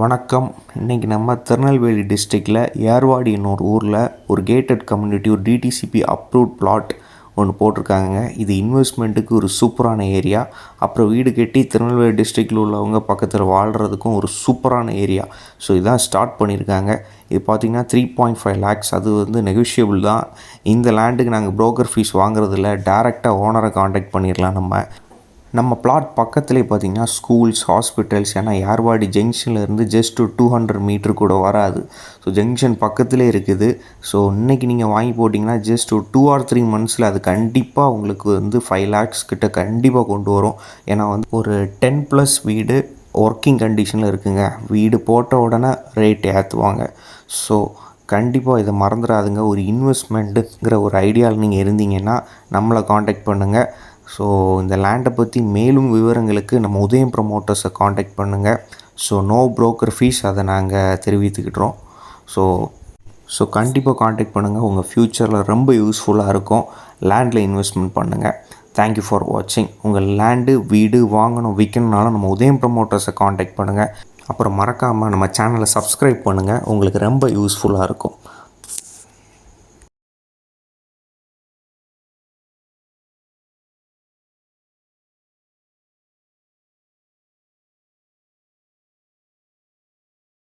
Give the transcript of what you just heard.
வணக்கம். இன்றைக்கி நம்ம திருநெல்வேலி டிஸ்ட்ரிக்டில் ஏர்வாடின்னு ஒரு ஊரில் ஒரு கேட்டட் கம்யூனிட்டி ஒரு டிடிசிபி அப்ரூவ்ட் பிளாட் ஒன்று போட்டிருக்காங்க இது இன்வெஸ்ட்மெண்ட்டுக்கு ஒரு சூப்பரான ஏரியா அப்புறம் வீடு கட்டி திருநெல்வேலி டிஸ்ட்ரிக்டில் உள்ளவங்க பக்கத்தில் வாழ்கிறதுக்கும் ஒரு சூப்பரான ஏரியா ஸோ இதான் ஸ்டார்ட் பண்ணியிருக்காங்க. இது பார்த்திங்கன்னா த்ரீ பாயிண்ட் ஃபைவ் லேக்ஸ் அது வந்து நெகோஷியபிள் தான். இந்த லேண்டுக்கு நாங்கள் புரோக்கர் ஃபீஸ் வாங்குறதில்ல. டேரெக்டாக ஓனரை காண்டாக்ட் பண்ணிடலாம் நம்ம. நம்ம பிளாட் பக்கத்துலேயே பார்த்தீங்கன்னா ஸ்கூல்ஸ் ஹாஸ்பிட்டல்ஸ் ஏன்னா ஏர்வாடி ஜங்ஷன்லேருந்து ஜஸ்ட் ஒரு டூ ஹண்ட்ரட் மீட்ரு கூட வராது. ஸோ ஜங்ஷன் பக்கத்துலேயே இருக்குது. ஸோ இன்றைக்கி நீங்கள் வாங்கி போட்டிங்கன்னா ஜஸ்ட் ஒரு டூ ஆர் த்ரீ மந்த்ஸில் அது கண்டிப்பாக உங்களுக்கு வந்து ஃபைவ் லேக்ஸ் கிட்ட கண்டிப்பாக கொண்டு வரும். ஏன்னா வந்து ஒரு டென் ப்ளஸ் வீடு ஒர்க்கிங் கண்டிஷனில் இருக்குங்க. வீடு போட்ட உடனே ரேட் ஏற்றுவாங்க ஸோ கண்டிப்பாக இதை மறந்துடாதுங்க. ஒரு இன்வெஸ்ட்மெண்ட்டுங்கிற ஒரு ஐடியாவில் நீங்கள் இருந்தீங்கன்னா நம்மளை காண்டாக்ட் பண்ணுங்கள் ஸோ இந்த லேண்டை பற்றி மேலும் விவரங்களுக்கு நம்ம உதயம் ப்ரமோட்டர்ஸை காண்டாக்ட் பண்ணுங்கள் ஸோ நோ ப்ரோக்கர் ஃபீஸ் அதை நாங்கள் தெரிவித்துக்கிட்டுறோம் ஸோ ஸோ கண்டிப்பாக காண்டாக்ட் பண்ணுங்கள் உங்கள் ஃப்யூச்சரில் ரொம்ப யூஸ்ஃபுல்லாக இருக்கும். லேண்டில் இன்வெஸ்ட்மெண்ட் பண்ணுங்கள் தேங்க்யூ ஃபார் வாட்சிங் உங்கள் லேண்டு வீடு வாங்கணும் விற்கணுனாலும் நம்ம உதயம் ப்ரமோட்டர்ஸை காண்டாக்ட் பண்ணுங்கள் அப்புறம் மறக்காமல் நம்ம சேனலை சப்ஸ்கிரைப் பண்ணுங்கள் உங்களுக்கு ரொம்ப யூஸ்ஃபுல்லாக இருக்கும்.